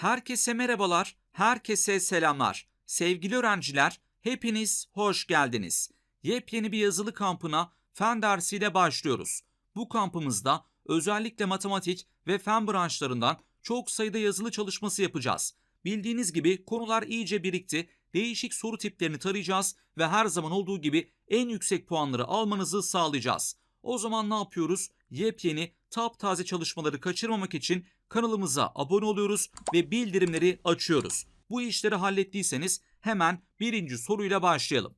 Herkese merhabalar, herkese selamlar. Sevgili öğrenciler, hepiniz hoş geldiniz. Yepyeni bir yazılı kampına fen dersiyle başlıyoruz. Bu kampımızda özellikle matematik ve fen branşlarından çok sayıda yazılı çalışması yapacağız. Bildiğiniz gibi konular iyice birikti. Değişik soru tiplerini tarayacağız ve her zaman olduğu gibi en yüksek puanları almanızı sağlayacağız. O zaman ne yapıyoruz? Yepyeni, taptaze çalışmaları kaçırmamak için kanalımıza abone oluyoruz ve bildirimleri açıyoruz. Bu işleri hallettiyseniz hemen birinci soruyla başlayalım.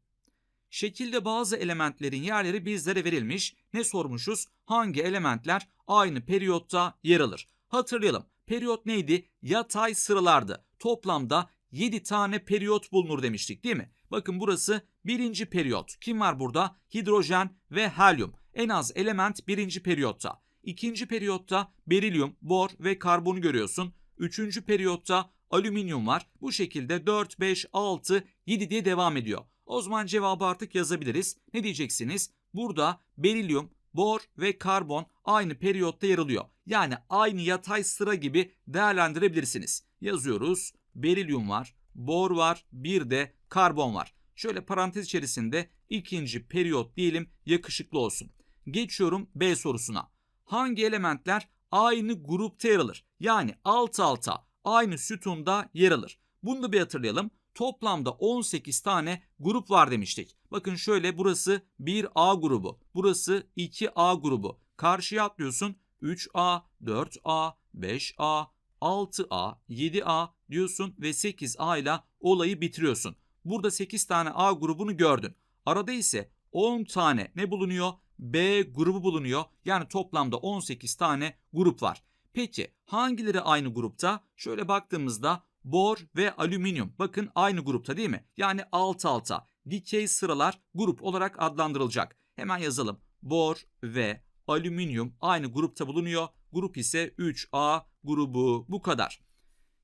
Şekilde bazı elementlerin yerleri bizlere verilmiş. Ne sormuşuz? Hangi elementler aynı periyotta yer alır? Hatırlayalım. Periyot neydi? Yatay sıralardı. Toplamda 7 tane periyot bulunur demiştik değil mi? Bakın burası birinci periyot. Kim var burada? Hidrojen ve helyum. En az element birinci periyotta. İkinci periyotta berilyum, bor ve karbonu görüyorsun. Üçüncü periyotta alüminyum var. Bu şekilde 4, 5, 6, 7 diye devam ediyor. O zaman cevabı artık yazabiliriz. Ne diyeceksiniz? Burada berilyum, bor ve karbon aynı periyotta yer alıyor. Yani aynı yatay sıra gibi değerlendirebilirsiniz. Yazıyoruz. Berilyum var, bor var, bir de karbon var. Şöyle parantez içerisinde ikinci periyot diyelim yakışıklı olsun. Geçiyorum B sorusuna. Hangi elementler aynı grupta yer alır? Yani alt alta aynı sütunda yer alır. Bunu da bir hatırlayalım. Toplamda 18 tane grup var demiştik. Bakın şöyle burası 1A grubu. Burası 2A grubu. Karşıya atlıyorsun 3A, 4A, 5A, 6A, 7A diyorsun ve 8A ile olayı bitiriyorsun. Burada 8 tane A grubunu gördün. Arada ise 10 tane ne bulunuyor? B grubu bulunuyor. Yani toplamda 18 tane grup var. Peki hangileri aynı grupta? Şöyle baktığımızda bor ve alüminyum bakın aynı grupta değil mi? Yani alt alta dikey sıralar grup olarak adlandırılacak. Hemen yazalım. Bor ve alüminyum aynı grupta bulunuyor. Grup ise 3A grubu bu kadar.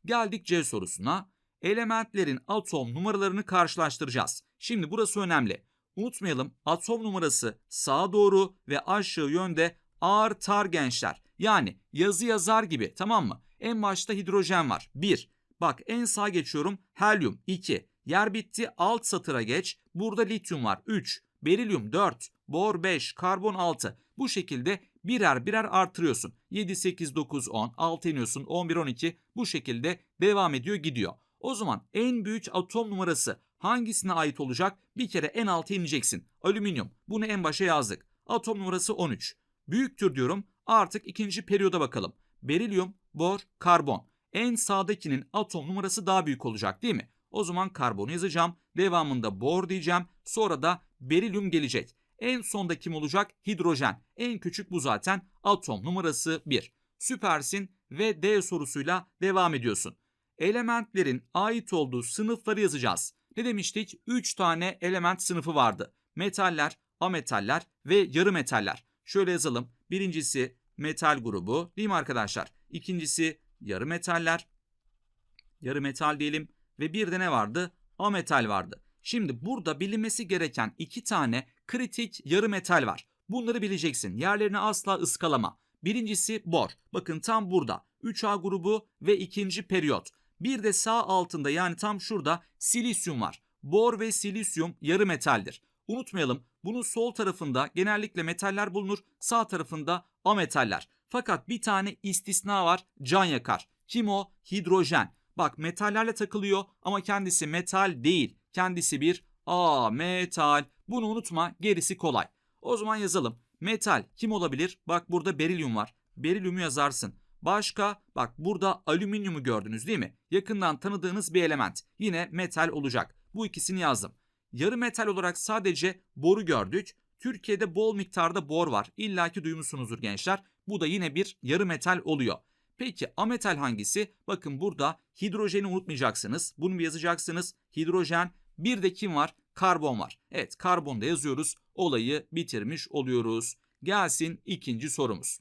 Geldik C sorusuna. Elementlerin atom numaralarını karşılaştıracağız. Şimdi burası önemli. Unutmayalım atom numarası sağa doğru ve aşağı yönde artar gençler. Yani yazı yazar gibi tamam mı? En başta hidrojen var 1. Bak en sağa geçiyorum helyum 2. Yer bitti alt satıra geç. Burada lityum var 3. Berilyum 4. Bor 5. Karbon 6. Bu şekilde birer birer artırıyorsun. 7, 8, 9, 10. 6 iniyorsun 11, 12. Bu şekilde devam ediyor gidiyor. O zaman en büyük atom numarası hangisine ait olacak? Bir kere en alta ineceksin. Alüminyum. Bunu en başa yazdık. Atom numarası 13. Büyüktür diyorum. Artık ikinci periyoda bakalım. Berilyum, bor, karbon. En sağdakinin atom numarası daha büyük olacak değil mi? O zaman karbonu yazacağım. Devamında bor diyeceğim. Sonra da berilyum gelecek. En sonda kim olacak? Hidrojen. En küçük bu zaten. Atom numarası 1. Süpersin ve D sorusuyla devam ediyorsun. Elementlerin ait olduğu sınıfları yazacağız. Ne demiştik? 3 tane element sınıfı vardı. Metaller, ametaller ve yarı metaller. Şöyle yazalım. Birincisi metal grubu değil mi arkadaşlar? İkincisi yarı metaller. Yarı metal diyelim ve bir de ne vardı? Ametal vardı. Şimdi burada bilinmesi gereken iki tane kritik yarı metal var. Bunları bileceksin. Yerlerini asla ıskalama. Birincisi bor. Bakın tam burada. 3A grubu ve ikinci periyot. Bir de sağ altında yani tam şurada silisyum var. Bor ve silisyum yarı metaldir. Unutmayalım bunun sol tarafında genellikle metaller bulunur, sağ tarafında ametaller. Fakat bir tane istisna var can yakar. Kim o? Hidrojen. Bak metallerle takılıyor ama kendisi metal değil. Kendisi bir A metal. Bunu unutma gerisi kolay. O zaman yazalım. Metal kim olabilir? Bak burada berilyum var. Berilyumu yazarsın. Başka bak burada alüminyumu gördünüz değil mi? Yakından tanıdığınız bir element. Yine metal olacak. Bu ikisini yazdım. Yarı metal olarak sadece boru gördük. Türkiye'de bol miktarda bor var. İlla ki duymuşsunuzdur gençler. Bu da yine bir yarı metal oluyor. Peki ametal hangisi? Bakın burada hidrojeni unutmayacaksınız. Bunu bir yazacaksınız. Hidrojen. Bir de kim var? Karbon var. Evet karbon da yazıyoruz. Olayı bitirmiş oluyoruz. Gelsin ikinci sorumuz.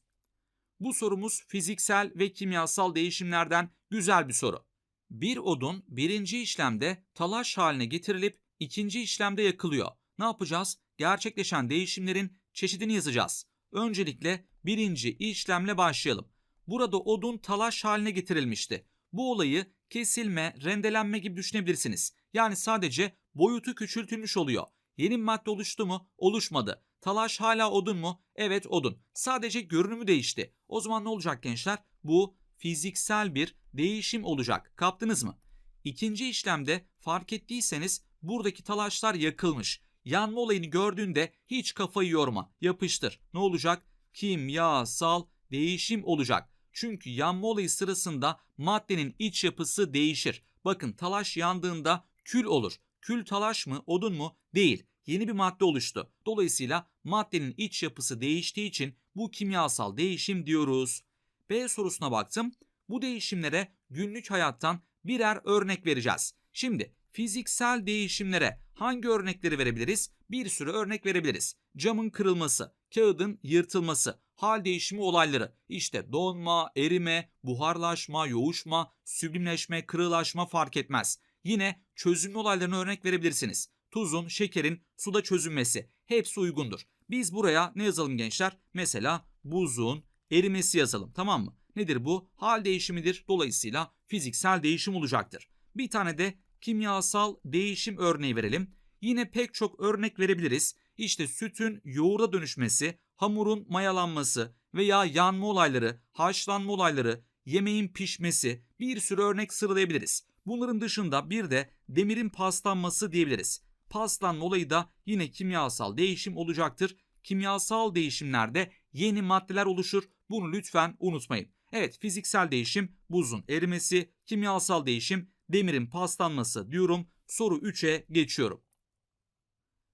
Bu sorumuz fiziksel ve kimyasal değişimlerden güzel bir soru. Bir odun birinci işlemde talaş haline getirilip ikinci işlemde yakılıyor. Ne yapacağız? Gerçekleşen değişimlerin çeşidini yazacağız. Öncelikle birinci işlemle başlayalım. Burada odun talaş haline getirilmişti. Bu olayı kesilme, rendelenme gibi düşünebilirsiniz. Yani sadece boyutu küçültülmüş oluyor. Yeni madde oluştu mu? Oluşmadı. Talaş hala odun mu? Evet odun. Sadece görünümü değişti. O zaman ne olacak gençler? Bu fiziksel bir değişim olacak. Kaptınız mı? İkinci işlemde fark ettiyseniz buradaki talaşlar yakılmış. Yanma olayını gördüğünde hiç kafayı yorma. Yapıştır. Ne olacak? Kimyasal değişim olacak. Çünkü yanma olayı sırasında maddenin iç yapısı değişir. Bakın talaş yandığında kül olur. Kül talaş mı, odun mu? Değil. Yeni bir madde oluştu. Dolayısıyla maddenin iç yapısı değiştiği için bu kimyasal değişim diyoruz. B sorusuna baktım. Bu değişimlere günlük hayattan birer örnek vereceğiz. Şimdi fiziksel değişimlere hangi örnekleri verebiliriz? Bir sürü örnek verebiliriz. Camın kırılması, kağıdın yırtılması, hal değişimi olayları. İşte donma, erime, buharlaşma, yoğuşma, süblimleşme, kırılaşma fark etmez. Yine çözünme olaylarına örnek verebilirsiniz. Tuzun, şekerin suda çözünmesi hepsi uygundur. Biz buraya ne yazalım gençler? Mesela buzun erimesi yazalım tamam mı? Nedir bu? Hal değişimidir. Dolayısıyla fiziksel değişim olacaktır. Bir tane de kimyasal değişim örneği verelim. Yine pek çok örnek verebiliriz. İşte sütün yoğurda dönüşmesi, hamurun mayalanması veya yanma olayları, haşlanma olayları, yemeğin pişmesi bir sürü örnek sıralayabiliriz. Bunların dışında bir de demirin paslanması diyebiliriz. Paslanma olayı da yine kimyasal değişim olacaktır. Kimyasal değişimlerde yeni maddeler oluşur. Bunu lütfen unutmayın. Evet fiziksel değişim buzun erimesi, kimyasal değişim demirin paslanması diyorum. Soru 3'e geçiyorum.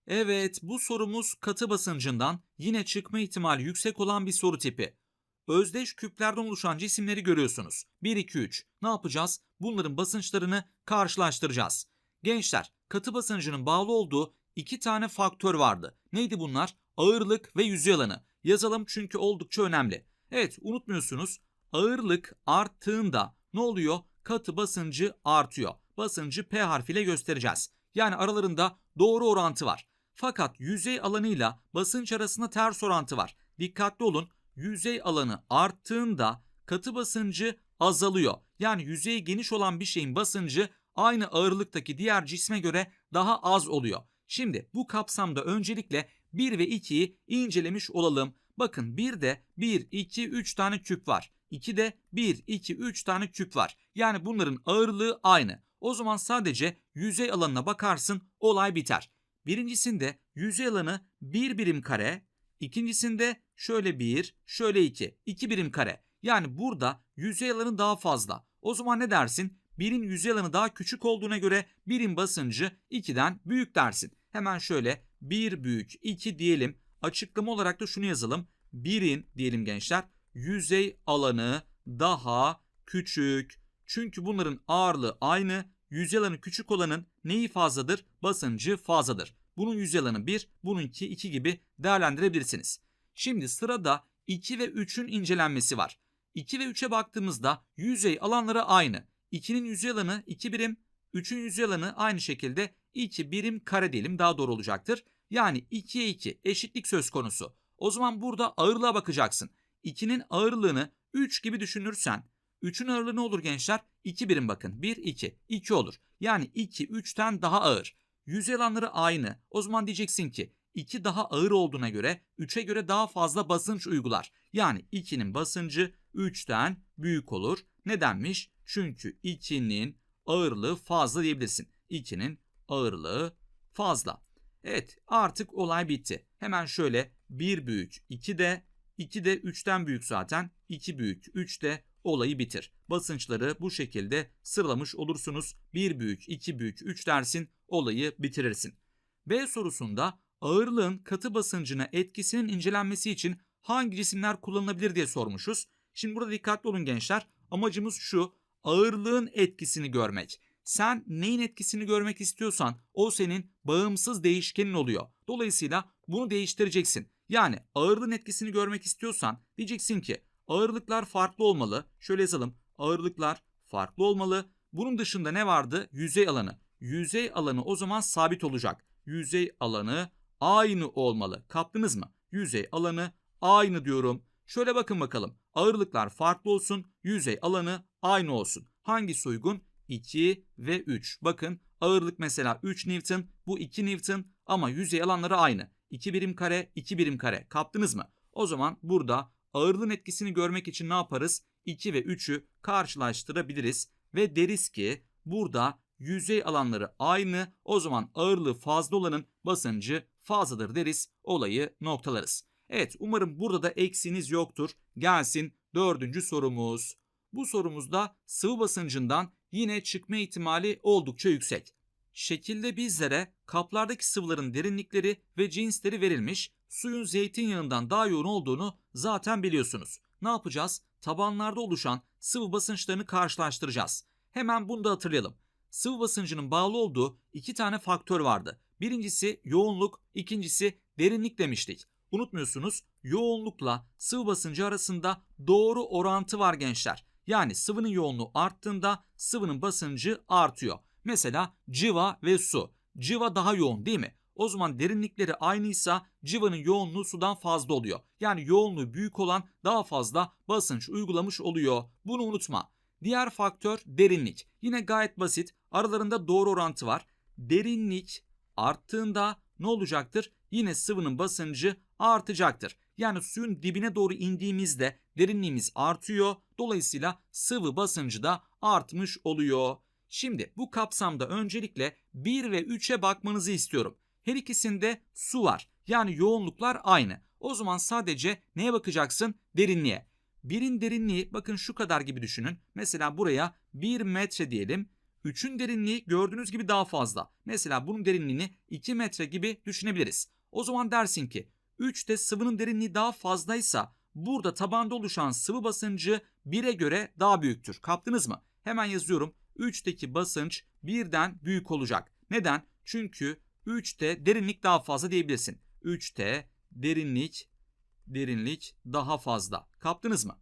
Evet bu sorumuz katı basıncından yine çıkma ihtimali yüksek olan bir soru tipi. Özdeş küplerden oluşan cisimleri görüyorsunuz. 1, 2, 3. Ne yapacağız? Bunların basınçlarını karşılaştıracağız. Gençler katı basıncının bağlı olduğu iki tane faktör vardı. Neydi bunlar? Ağırlık ve yüzey alanı. Yazalım çünkü oldukça önemli. Evet unutmuyorsunuz ağırlık arttığında ne oluyor? Katı basıncı artıyor. Basıncı P harfiyle göstereceğiz. Yani aralarında doğru orantı var. Fakat yüzey alanıyla basınç arasında ters orantı var. Dikkatli olun. Yüzey alanı arttığında katı basıncı azalıyor. Yani yüzeyi geniş olan bir şeyin basıncı aynı ağırlıktaki diğer cisme göre daha az oluyor. Şimdi bu kapsamda öncelikle 1 ve 2'yi incelemiş olalım. Bakın 1'de 1, 2, 3 tane küp var. 2'de 1, 2, 3 tane küp var. Yani bunların ağırlığı aynı. O zaman sadece yüzey alanına bakarsın olay biter. Birincisinde yüzey alanı 1 birim kare, ikincisinde şöyle 1, şöyle 2, 2 birim kare. Yani burada yüzey alanı daha fazla. O zaman ne dersin? Birin yüzey alanı daha küçük olduğuna göre birin basıncı 2'den büyük dersin. Hemen şöyle 1 büyük 2 diyelim. Açıklama olarak da şunu yazalım. Birin diyelim gençler yüzey alanı daha küçük. Çünkü bunların ağırlığı aynı. Yüzey alanı küçük olanın neyi fazladır? Basıncı fazladır. Bunun yüzey alanı 1, bununki 2 gibi değerlendirebilirsiniz. Şimdi sırada 2 ve 3'ün incelenmesi var. 2 ve 3'e baktığımızda yüzey alanları aynı. 2'nin yüzey alanı 2 birim, 3'ün yüzey alanı aynı şekilde 2 birim kare diyelim daha doğru olacaktır. Yani 2'ye 2 eşitlik söz konusu. O zaman burada ağırlığa bakacaksın. 2'nin ağırlığını 3 gibi düşünürsen 3'ün ağırlığı ne olur gençler? 2 birim bakın. 1, 2. 2 olur. Yani 2, 3'ten daha ağır. Yüzey alanları aynı. O zaman diyeceksin ki 2 daha ağır olduğuna göre 3'e göre daha fazla basınç uygular. Yani 2'nin basıncı 3'ten büyük olur. Nedenmiş? Çünkü 2'nin ağırlığı fazla diyebilirsin. 2'nin ağırlığı fazla. Evet artık olay bitti. Hemen şöyle 1 büyük 2 de 2 de 3'ten büyük zaten. 2 büyük 3 de olayı bitir. Basınçları bu şekilde sıralamış olursunuz. 1 büyük 2 büyük 3 dersin olayı bitirirsin. B sorusunda ağırlığın katı basıncına etkisinin incelenmesi için hangi cisimler kullanılabilir diye sormuşuz. Şimdi burada dikkatli olun gençler. Amacımız şu ağırlığın etkisini görmek. Sen neyin etkisini görmek istiyorsan o senin bağımsız değişkenin oluyor. Dolayısıyla bunu değiştireceksin. Yani ağırlığın etkisini görmek istiyorsan diyeceksin ki ağırlıklar farklı olmalı. Şöyle yazalım. Ağırlıklar farklı olmalı. Bunun dışında ne vardı? Yüzey alanı. Yüzey alanı o zaman sabit olacak. Yüzey alanı aynı olmalı. Kaptınız mı? Yüzey alanı aynı diyorum. Şöyle bakın bakalım. Ağırlıklar farklı olsun, yüzey alanı aynı olsun. Hangisi uygun? 2 ve 3. Bakın ağırlık mesela 3 Newton, bu 2 Newton ama yüzey alanları aynı. 2 birim kare, 2 birim kare. Kaptınız mı? O zaman burada ağırlığın etkisini görmek için ne yaparız? 2 ve 3'ü karşılaştırabiliriz ve deriz ki burada yüzey alanları aynı. O zaman ağırlığı fazla olanın basıncı fazladır deriz. Olayı noktalarız. Evet umarım burada da eksiniz yoktur. Gelsin dördüncü sorumuz. Bu sorumuzda sıvı basıncından yine çıkma ihtimali oldukça yüksek. Şekilde bizlere kaplardaki sıvıların derinlikleri ve cinsleri verilmiş. Suyun zeytinyağından daha yoğun olduğunu zaten biliyorsunuz. Ne yapacağız? Tabanlarda oluşan sıvı basınçlarını karşılaştıracağız. Hemen bunu da hatırlayalım. Sıvı basıncının bağlı olduğu iki tane faktör vardı. Birincisi yoğunluk, ikincisi derinlik demiştik. Unutmuyorsunuz yoğunlukla sıvı basıncı arasında doğru orantı var gençler. Yani sıvının yoğunluğu arttığında sıvının basıncı artıyor. Mesela civa ve su. Civa daha yoğun değil mi? O zaman derinlikleri aynıysa civanın yoğunluğu sudan fazla oluyor. Yani yoğunluğu büyük olan daha fazla basınç uygulamış oluyor. Bunu unutma. Diğer faktör derinlik. Yine gayet basit. Aralarında doğru orantı var. Derinlik arttığında ne olacaktır? Yine sıvının basıncı artacaktır. Yani suyun dibine doğru indiğimizde derinliğimiz artıyor. Dolayısıyla sıvı basıncı da artmış oluyor. Şimdi bu kapsamda öncelikle 1 ve 3'e bakmanızı istiyorum. Her ikisinde su var. Yani yoğunluklar aynı. O zaman sadece neye bakacaksın? Derinliğe. Birin derinliği bakın şu kadar gibi düşünün. Mesela buraya 1 metre diyelim. 3'ün derinliği gördüğünüz gibi daha fazla. Mesela bunun derinliğini 2 metre gibi düşünebiliriz. O zaman dersin ki 3'te sıvının derinliği daha fazlaysa burada tabanda oluşan sıvı basıncı 1'e göre daha büyüktür. Kaptınız mı? Hemen yazıyorum. 3'teki basınç 1'den büyük olacak. Neden? Çünkü 3'te derinlik daha fazla diyebilirsin. 3'te derinlik derinlik daha fazla. Kaptınız mı?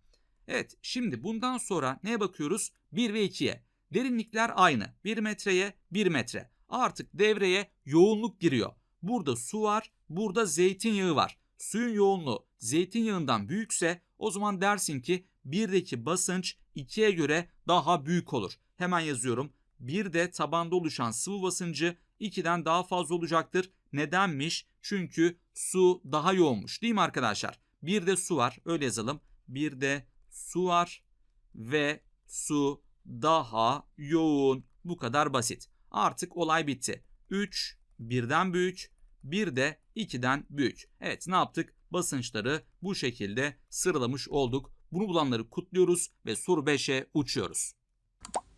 Evet şimdi bundan sonra neye bakıyoruz? 1 ve 2'ye. Derinlikler aynı. 1 metreye 1 metre. Artık devreye yoğunluk giriyor. Burada su var, burada zeytinyağı var. Suyun yoğunluğu zeytinyağından büyükse o zaman dersin ki 1'deki basınç 2'ye göre daha büyük olur. Hemen yazıyorum. 1'de tabanda oluşan sıvı basıncı 2'den daha fazla olacaktır. Nedenmiş? Çünkü su daha yoğunmuş değil mi arkadaşlar? Bir de su var öyle yazalım. Bir de su var ve su daha yoğun. Bu kadar basit. Artık olay bitti. 3 birden büyük, 1 de 2'den büyük. Evet ne yaptık? Basınçları bu şekilde sıralamış olduk. Bunu bulanları kutluyoruz ve soru 5'e uçuyoruz.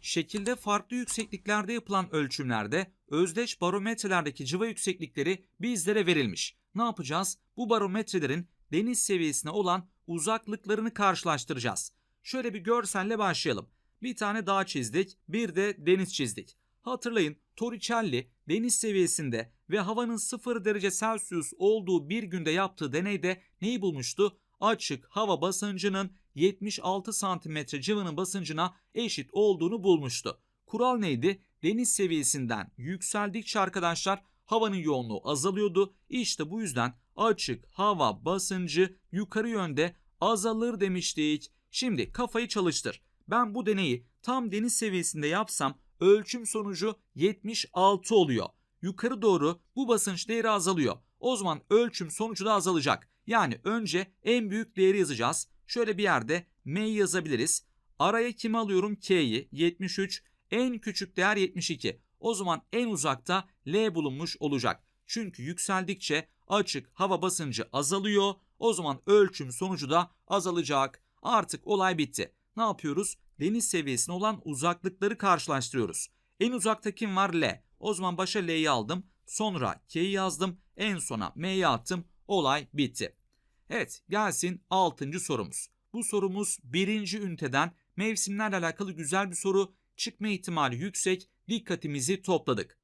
Şekilde farklı yüksekliklerde yapılan ölçümlerde özdeş barometrelerdeki civa yükseklikleri bizlere verilmiş. Ne yapacağız? Bu barometrelerin deniz seviyesine olan uzaklıklarını karşılaştıracağız. Şöyle bir görselle başlayalım. Bir tane dağ çizdik, bir de deniz çizdik. Hatırlayın Torricelli deniz seviyesinde ve havanın 0 derece Celsius olduğu bir günde yaptığı deneyde neyi bulmuştu? Açık hava basıncının 76 santimetre civanın basıncına eşit olduğunu bulmuştu. Kural neydi? Deniz seviyesinden yükseldikçe arkadaşlar havanın yoğunluğu azalıyordu. İşte bu yüzden açık hava basıncı yukarı yönde azalır demiştik. Şimdi kafayı çalıştır. Ben bu deneyi tam deniz seviyesinde yapsam ölçüm sonucu 76 oluyor. Yukarı doğru bu basınç değeri azalıyor. O zaman ölçüm sonucu da azalacak. Yani önce en büyük değeri yazacağız. Şöyle bir yerde M'yi yazabiliriz. Araya kimi alıyorum? K'yi 73. En küçük değer 72. O zaman en uzakta L bulunmuş olacak. Çünkü yükseldikçe açık hava basıncı azalıyor. O zaman ölçüm sonucu da azalacak. Artık olay bitti. Ne yapıyoruz? Deniz seviyesine olan uzaklıkları karşılaştırıyoruz. En uzakta kim var? L. O zaman başa L'yi aldım. Sonra K'yi yazdım. En sona M'yi attım. Olay bitti. Evet gelsin 6. sorumuz. Bu sorumuz 1. üniteden mevsimlerle alakalı güzel bir soru. Çıkma ihtimali yüksek. Dikkatimizi topladık.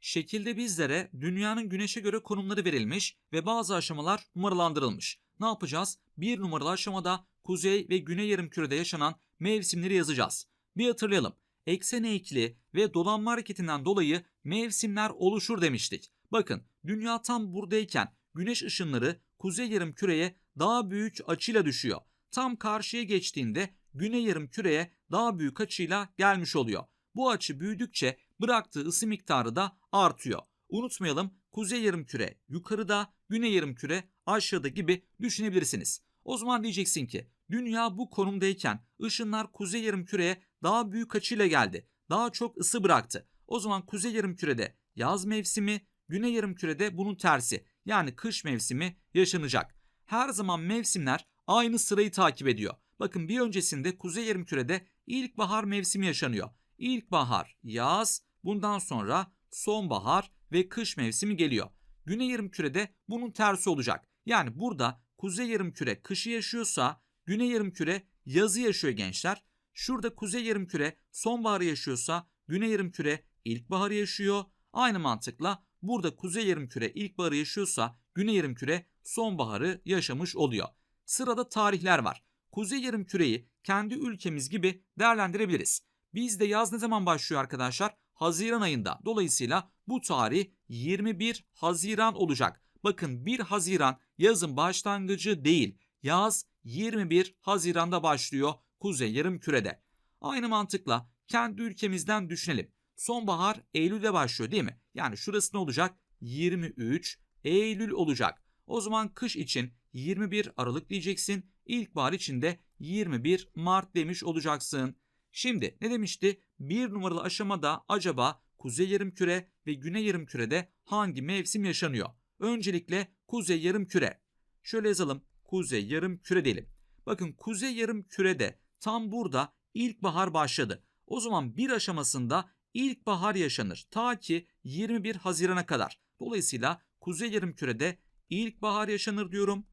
Şekilde bizlere dünyanın güneşe göre konumları verilmiş ve bazı aşamalar numaralandırılmış. Ne yapacağız? Bir numaralı aşamada kuzey ve güney yarımkürede yaşanan mevsimleri yazacağız. Bir hatırlayalım. Eksen eğikli ve dolanma hareketinden dolayı mevsimler oluşur demiştik. Bakın dünya tam buradayken güneş ışınları kuzey yarımküreye daha büyük açıyla düşüyor. Tam karşıya geçtiğinde güney yarım küreye daha büyük açıyla gelmiş oluyor. Bu açı büyüdükçe bıraktığı ısı miktarı da artıyor. Unutmayalım kuzey yarım küre yukarıda, güney yarım küre aşağıda gibi düşünebilirsiniz. O zaman diyeceksin ki dünya bu konumdayken ışınlar kuzey yarım küreye daha büyük açıyla geldi. Daha çok ısı bıraktı. O zaman kuzey yarım kürede yaz mevsimi, güney yarım kürede bunun tersi yani kış mevsimi yaşanacak. Her zaman mevsimler aynı sırayı takip ediyor. Bakın bir öncesinde kuzey yarım kürede ilkbahar mevsimi yaşanıyor. İlkbahar, yaz, bundan sonra sonbahar ve kış mevsimi geliyor. Güney yarım kürede bunun tersi olacak. Yani burada kuzey yarım küre kışı yaşıyorsa güney yarım küre yazı yaşıyor gençler. Şurada kuzey yarım küre sonbaharı yaşıyorsa güney yarım küre ilkbaharı yaşıyor. Aynı mantıkla burada kuzey yarım küre ilkbaharı yaşıyorsa güney yarım küre sonbaharı yaşamış oluyor. Sırada tarihler var. Kuzey yarım küreyi kendi ülkemiz gibi değerlendirebiliriz. Bizde yaz ne zaman başlıyor arkadaşlar? Haziran ayında. Dolayısıyla bu tarih 21 Haziran olacak. Bakın 1 Haziran yazın başlangıcı değil. Yaz 21 Haziran'da başlıyor kuzey yarım kürede. Aynı mantıkla kendi ülkemizden düşünelim. Sonbahar Eylül'de başlıyor değil mi? Yani şurası ne olacak? 23 Eylül olacak. O zaman kış için 21 Aralık diyeceksin. İlkbahar için de 21 Mart demiş olacaksın. Şimdi ne demişti? Bir numaralı aşamada acaba kuzey yarımküre ve güney yarımkürede hangi mevsim yaşanıyor? Öncelikle kuzey yarımküre. Şöyle yazalım. Kuzey yarımküre diyelim. Bakın kuzey yarımkürede tam burada ilkbahar başladı. O zaman bir aşamasında ilkbahar yaşanır ta ki 21 Haziran'a kadar. Dolayısıyla kuzey yarımkürede ilkbahar yaşanır diyorum.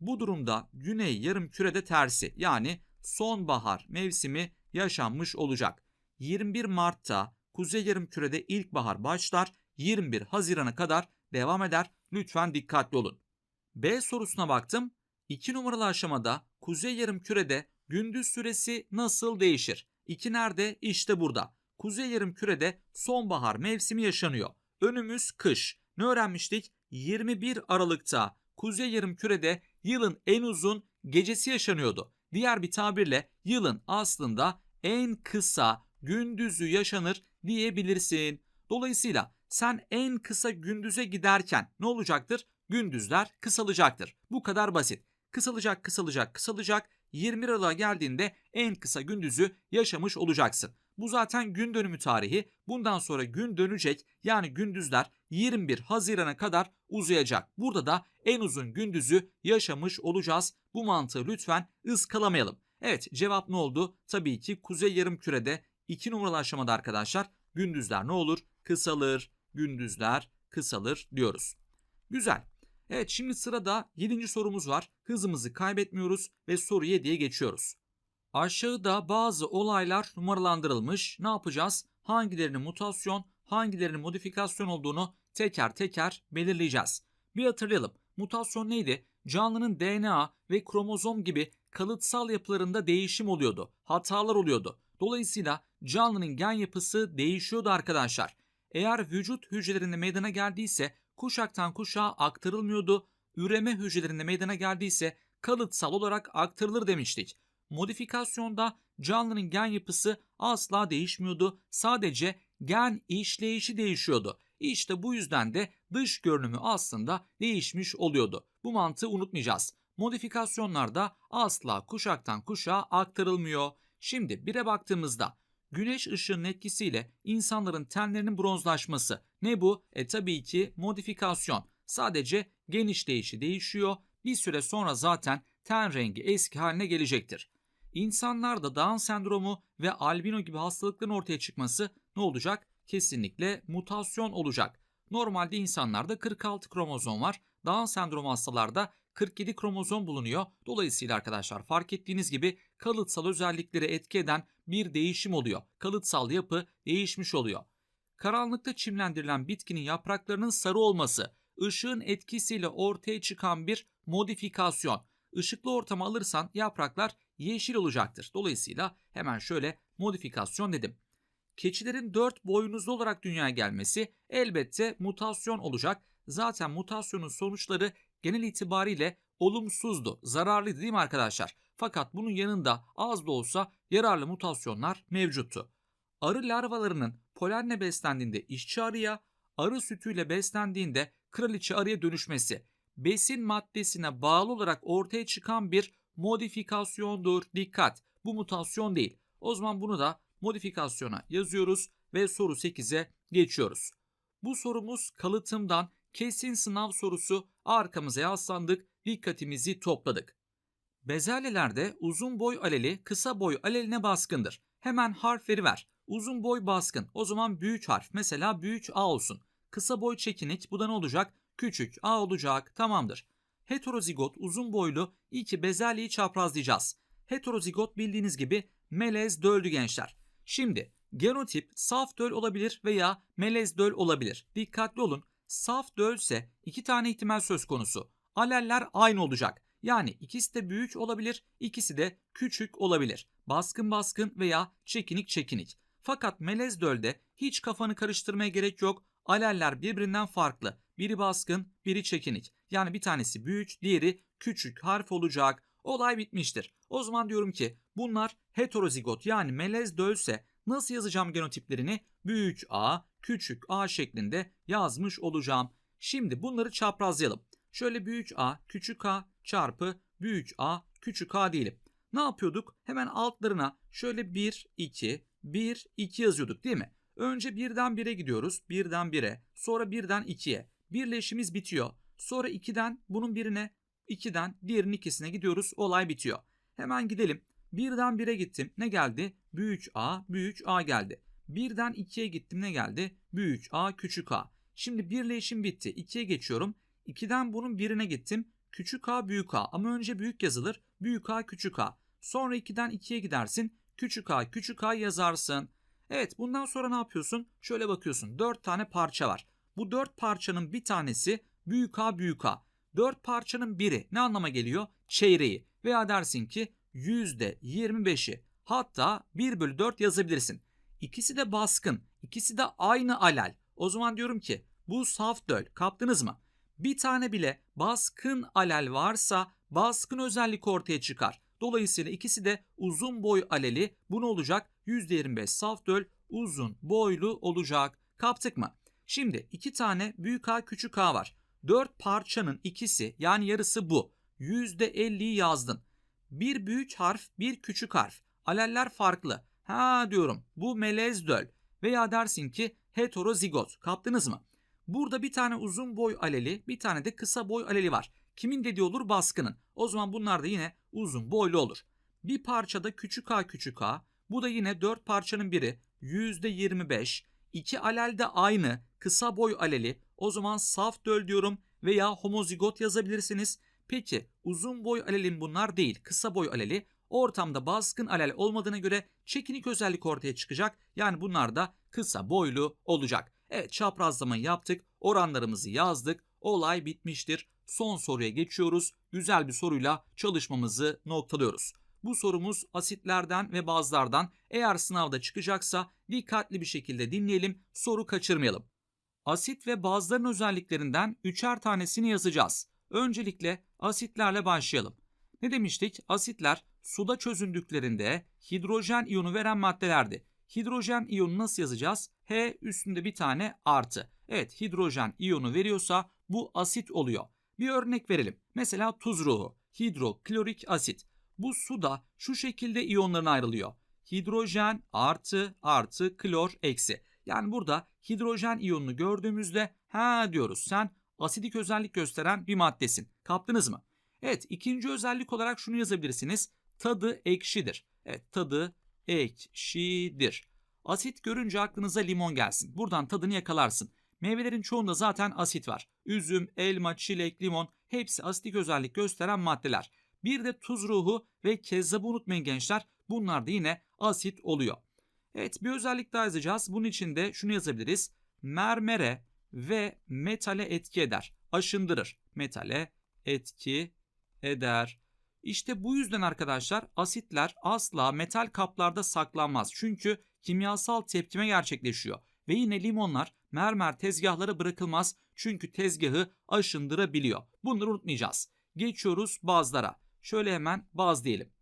Bu durumda güney yarımkürede tersi yani sonbahar mevsimi yaşanmış olacak. 21 Mart'ta kuzey yarımkürede ilkbahar başlar, 21 Haziran'a kadar devam eder. Lütfen dikkatli olun. B sorusuna baktım. 2 numaralı aşamada kuzey yarımkürede gündüz süresi nasıl değişir? 2 nerede? İşte burada. Kuzey yarımkürede sonbahar mevsimi yaşanıyor. Önümüz kış. Ne öğrenmiştik? 21 Aralık'ta kuzey yarımkürede yılın en uzun gecesi yaşanıyordu. Diğer bir tabirle yılın aslında en kısa gündüzü yaşanır diyebilirsin. Dolayısıyla sen en kısa gündüze giderken ne olacaktır? Gündüzler kısalacaktır. Bu kadar basit. Kısalacak, kısalacak, kısalacak. 20 Aralık'a geldiğinde en kısa gündüzü yaşamış olacaksın. Bu zaten gün dönümü tarihi. Bundan sonra gün dönecek yani gündüzler 21 Haziran'a kadar uzayacak. Burada da en uzun gündüzü yaşamış olacağız. Bu mantığı lütfen ıskalamayalım. Evet cevap ne oldu? Tabii ki kuzey yarım kürede 2 numaralı aşamada arkadaşlar gündüzler ne olur? Kısalır, gündüzler kısalır diyoruz. Güzel. Evet şimdi sırada 7. sorumuz var. Hızımızı kaybetmiyoruz ve soru 7'ye geçiyoruz. Aşağıda bazı olaylar numaralandırılmış. Ne yapacağız? Hangilerinin mutasyon, hangilerinin modifikasyon olduğunu teker teker belirleyeceğiz. Bir hatırlayalım. Mutasyon neydi? Canlının DNA ve kromozom gibi kalıtsal yapılarında değişim oluyordu. Hatalar oluyordu. Dolayısıyla canlının gen yapısı değişiyordu arkadaşlar. Eğer vücut hücrelerinde meydana geldiyse kuşaktan kuşağa aktarılmıyordu. Üreme hücrelerinde meydana geldiyse kalıtsal olarak aktarılır demiştik. Modifikasyonda canlının gen yapısı asla değişmiyordu. Sadece gen işleyişi değişiyordu. İşte bu yüzden de dış görünümü aslında değişmiş oluyordu. Bu mantığı unutmayacağız. Modifikasyonlarda asla kuşaktan kuşağa aktarılmıyor. Şimdi 1'e baktığımızda güneş ışığının etkisiyle insanların tenlerinin bronzlaşması. Ne bu? E tabii ki modifikasyon. Sadece gen işleyişi değişiyor. Bir süre sonra zaten ten rengi eski haline gelecektir. İnsanlarda Down sendromu ve albino gibi hastalıkların ortaya çıkması ne olacak? Kesinlikle mutasyon olacak. Normalde insanlarda 46 kromozom var. Down sendromu hastalarda 47 kromozom bulunuyor. Dolayısıyla arkadaşlar fark ettiğiniz gibi kalıtsal özellikleri etki eden bir değişim oluyor. Kalıtsal yapı değişmiş oluyor. Karanlıkta çimlendirilen bitkinin yapraklarının sarı olması, ışığın etkisiyle ortaya çıkan bir modifikasyon. Işıklı ortama alırsan yapraklar yeşil olacaktır. Dolayısıyla hemen şöyle modifikasyon dedim. Keçilerin dört boynuzlu olarak dünyaya gelmesi elbette mutasyon olacak. Zaten mutasyonun sonuçları genel itibariyle olumsuzdu, zararlıydı değil mi arkadaşlar? Fakat bunun yanında az da olsa yararlı mutasyonlar mevcuttu. Arı larvalarının polenle beslendiğinde işçi arıya, arı sütüyle beslendiğinde kraliçe arıya dönüşmesi besin maddesine bağlı olarak ortaya çıkan bir modifikasyondur. Dikkat! Bu mutasyon değil. O zaman bunu da modifikasyona yazıyoruz ve soru 8'e geçiyoruz. Bu sorumuz kalıtımdan kesin sınav sorusu arkamıza yaslandık, dikkatimizi topladık. Bezelyelerde uzun boy aleli kısa boy aleline baskındır. Hemen harfleri ver. Uzun boy baskın. O zaman büyük harf. Mesela büyük A olsun. Kısa boy çekinik. Bu da ne olacak? Küçük A olacak. Tamamdır. Heterozigot uzun boylu iki bezelyeyi çaprazlayacağız. Heterozigot bildiğiniz gibi melez döldü gençler. Şimdi genotip saf döl olabilir veya melez döl olabilir. Dikkatli olun. Saf dölse iki tane ihtimal söz konusu. Aleller aynı olacak. Yani ikisi de büyük olabilir, ikisi de küçük olabilir. Baskın baskın veya çekinik çekinik. Fakat melez dölde hiç kafanı karıştırmaya gerek yok. Aleller birbirinden farklı. Biri baskın, biri çekinik. Yani bir tanesi büyük, diğeri küçük harf olacak. Olay bitmiştir. O zaman diyorum ki bunlar heterozigot yani melez dölse nasıl yazacağım genotiplerini? Büyük A, küçük A şeklinde yazmış olacağım. Şimdi bunları çaprazlayalım. Şöyle büyük A, küçük A çarpı büyük A, küçük A diyelim. Ne yapıyorduk? Hemen altlarına şöyle 1, 2, 1, 2 yazıyorduk değil mi? Önce birden 1'e gidiyoruz. Birden 1'e. Sonra birden 2'ye. Birleşimiz bitiyor. Sonra 2'den bunun birine, 2'den diğerinin ikisine gidiyoruz. Olay bitiyor. Hemen gidelim. Birden 1'e gittim. Ne geldi? Büyük A, büyük A geldi. Birden 2'ye gittim. Ne geldi? Büyük A, küçük A. Şimdi birleşim bitti. 2'ye geçiyorum. 2'den bunun birine gittim. Küçük A, büyük A. Ama önce büyük yazılır. Büyük A, küçük A. Sonra 2'den 2'ye gidersin. Küçük A, küçük A yazarsın. Evet bundan sonra ne yapıyorsun? Şöyle bakıyorsun. 4 tane parça var. Bu 4 parçanın bir tanesi büyük A, büyük A. 4 parçanın biri ne anlama geliyor? Çeyreği. Veya dersin ki %25'i. Hatta 1 bölü 4 yazabilirsin. İkisi de baskın. ikisi de aynı alel. O zaman diyorum ki bu saf döl. Kaptınız mı? Bir tane bile baskın alel varsa baskın özellik ortaya çıkar. Dolayısıyla ikisi de uzun boy aleli. Bu ne olacak? %25 saf döl uzun boylu olacak. Kaptık mı? Şimdi iki tane büyük A küçük A var. 4 parçanın ikisi yani yarısı bu. %50'yi yazdın. Bir büyük harf bir küçük harf. Aleller farklı. Ha diyorum bu melez döl. Veya dersin ki heterozigot. Kaptınız mı? Burada bir tane uzun boy aleli bir tane de kısa boy aleli var. Kimin dediği olur baskının. O zaman bunlar da yine uzun boylu olur. Bir parçada küçük a küçük a. Bu da yine 4 parçanın biri. %25. İki alel de aynı. Kısa boy aleli. O zaman saf döl diyorum veya homozigot yazabilirsiniz. Peki uzun boy alelin bunlar değil. Kısa boy aleli. Ortamda baskın alel olmadığına göre çekinik özellik ortaya çıkacak. Yani bunlar da kısa boylu olacak. Evet çaprazlamayı yaptık. Oranlarımızı yazdık. Olay bitmiştir. Son soruya geçiyoruz. Güzel bir soruyla çalışmamızı noktalıyoruz. Bu sorumuz asitlerden ve bazlardan eğer sınavda çıkacaksa dikkatli bir şekilde dinleyelim, soru kaçırmayalım. Asit ve bazların özelliklerinden üçer tanesini yazacağız. Öncelikle asitlerle başlayalım. Ne demiştik? Asitler suda çözündüklerinde hidrojen iyonu veren maddelerdi. Hidrojen iyonu nasıl yazacağız? H üstünde bir tane artı. Evet hidrojen iyonu veriyorsa bu asit oluyor. Bir örnek verelim. Mesela tuz ruhu, hidroklorik asit. Bu suda şu şekilde iyonlarına ayrılıyor. Hidrojen artı artı klor eksi. Yani burada hidrojen iyonunu gördüğümüzde ha diyoruz sen asidik özellik gösteren bir maddesin. Kaptınız mı? Evet ikinci özellik olarak şunu yazabilirsiniz. Tadı ekşidir. Evet tadı ekşidir. Asit görünce aklınıza limon gelsin. Buradan tadını yakalarsın. Meyvelerin çoğunda zaten asit var. Üzüm, elma, çilek, limon hepsi asitik özellik gösteren maddeler. Bir de tuz ruhu ve kezzabı unutmayın gençler. Bunlar da yine asit oluyor. Evet bir özellik daha yazacağız. Bunun için de şunu yazabiliriz. Mermere ve metale etki eder. Aşındırır. Metale etki eder. İşte bu yüzden arkadaşlar asitler asla metal kaplarda saklanmaz. Çünkü kimyasal tepkime gerçekleşiyor. Ve yine limonlar mermer tezgahlara bırakılmaz çünkü tezgahı aşındırabiliyor. Bunları unutmayacağız. Geçiyoruz bazlara. Şöyle hemen baz diyelim.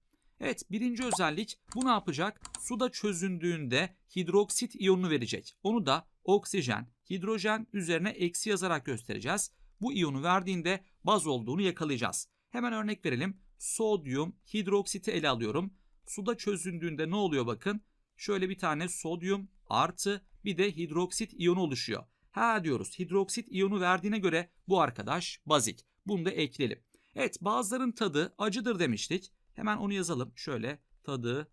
Evet birinci özellik bu ne yapacak? Suda çözündüğünde hidroksit iyonunu verecek. Onu da oksijen, hidrojen üzerine eksi yazarak göstereceğiz. Bu iyonu verdiğinde baz olduğunu yakalayacağız. Hemen örnek verelim. Sodyum hidroksiti ele alıyorum. Suda çözündüğünde ne oluyor bakın. Şöyle bir tane sodyum artı bir de hidroksit iyonu oluşuyor. Ha diyoruz hidroksit iyonu verdiğine göre bu arkadaş bazik. Bunu da ekleyelim. Evet bazıların tadı acıdır demiştik. Hemen onu yazalım. Şöyle tadı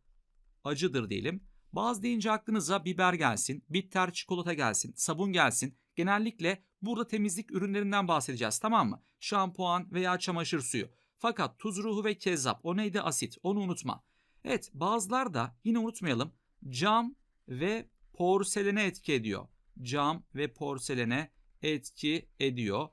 acıdır diyelim. Bazı deyince aklınıza biber gelsin, bitter çikolata gelsin, sabun gelsin. Genellikle burada temizlik ürünlerinden bahsedeceğiz tamam mı? Şampuan veya çamaşır suyu. Fakat tuz ruhu ve kezzap o neydi asit onu unutma. Evet bazılar da yine unutmayalım cam ve porselene etki ediyor. Cam ve porselene etki ediyor.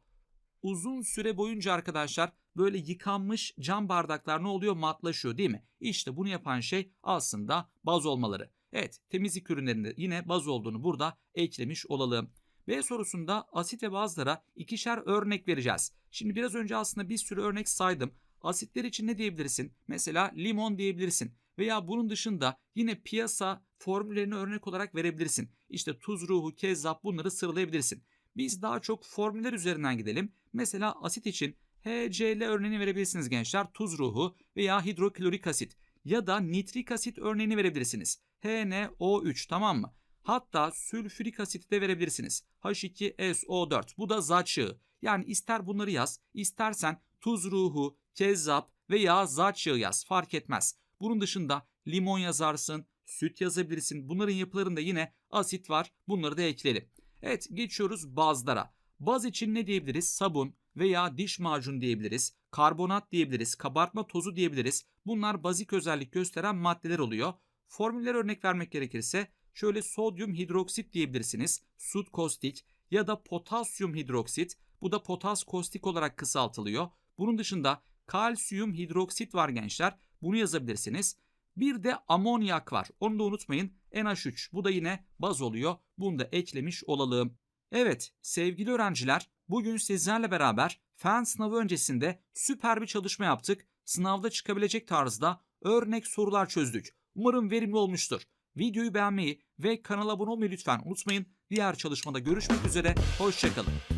Uzun süre boyunca arkadaşlar böyle yıkanmış cam bardaklar ne oluyor? Matlaşıyor değil mi? İşte bunu yapan şey aslında baz olmaları. Evet temizlik ürünlerinde yine baz olduğunu burada eklemiş olalım. B sorusunda asit ve bazlara ikişer örnek vereceğiz. Şimdi biraz önce aslında bir sürü örnek saydım. Asitler için ne diyebilirsin? Mesela limon diyebilirsin. Veya bunun dışında yine piyasa formüllerini örnek olarak verebilirsin. İşte tuz ruhu, kezzap bunları sıralayabilirsin. Biz daha çok formüller üzerinden gidelim. Mesela asit için HCl örneğini verebilirsiniz gençler. Tuz ruhu veya hidroklorik asit ya da nitrik asit örneğini verebilirsiniz. HNO3 tamam mı? Hatta sülfürik asiti de verebilirsiniz. H2SO4 bu da zat yağı. Yani ister bunları yaz, istersen tuz ruhu, kezzap veya zat yağı yaz fark etmez. Bunun dışında limon yazarsın, süt yazabilirsin. Bunların yapılarında yine asit var. Bunları da ekleyelim. Evet geçiyoruz bazlara. Baz için ne diyebiliriz? Sabun veya diş macunu diyebiliriz. Karbonat diyebiliriz. Kabartma tozu diyebiliriz. Bunlar bazik özellik gösteren maddeler oluyor. Formüller örnek vermek gerekirse şöyle sodyum hidroksit diyebilirsiniz. Sud kostik ya da potasyum hidroksit. Bu da potas kostik olarak kısaltılıyor. Bunun dışında kalsiyum hidroksit var gençler. Bunu yazabilirsiniz. Bir de amonyak var. Onu da unutmayın. NH3. Bu da yine baz oluyor. Bunu da eklemiş olalım. Evet sevgili öğrenciler bugün sizlerle beraber fen sınavı öncesinde süper bir çalışma yaptık. Sınavda çıkabilecek tarzda örnek sorular çözdük. Umarım verimli olmuştur. Videoyu beğenmeyi ve kanala abone olmayı lütfen unutmayın. Diğer çalışmada görüşmek üzere. Hoşçakalın.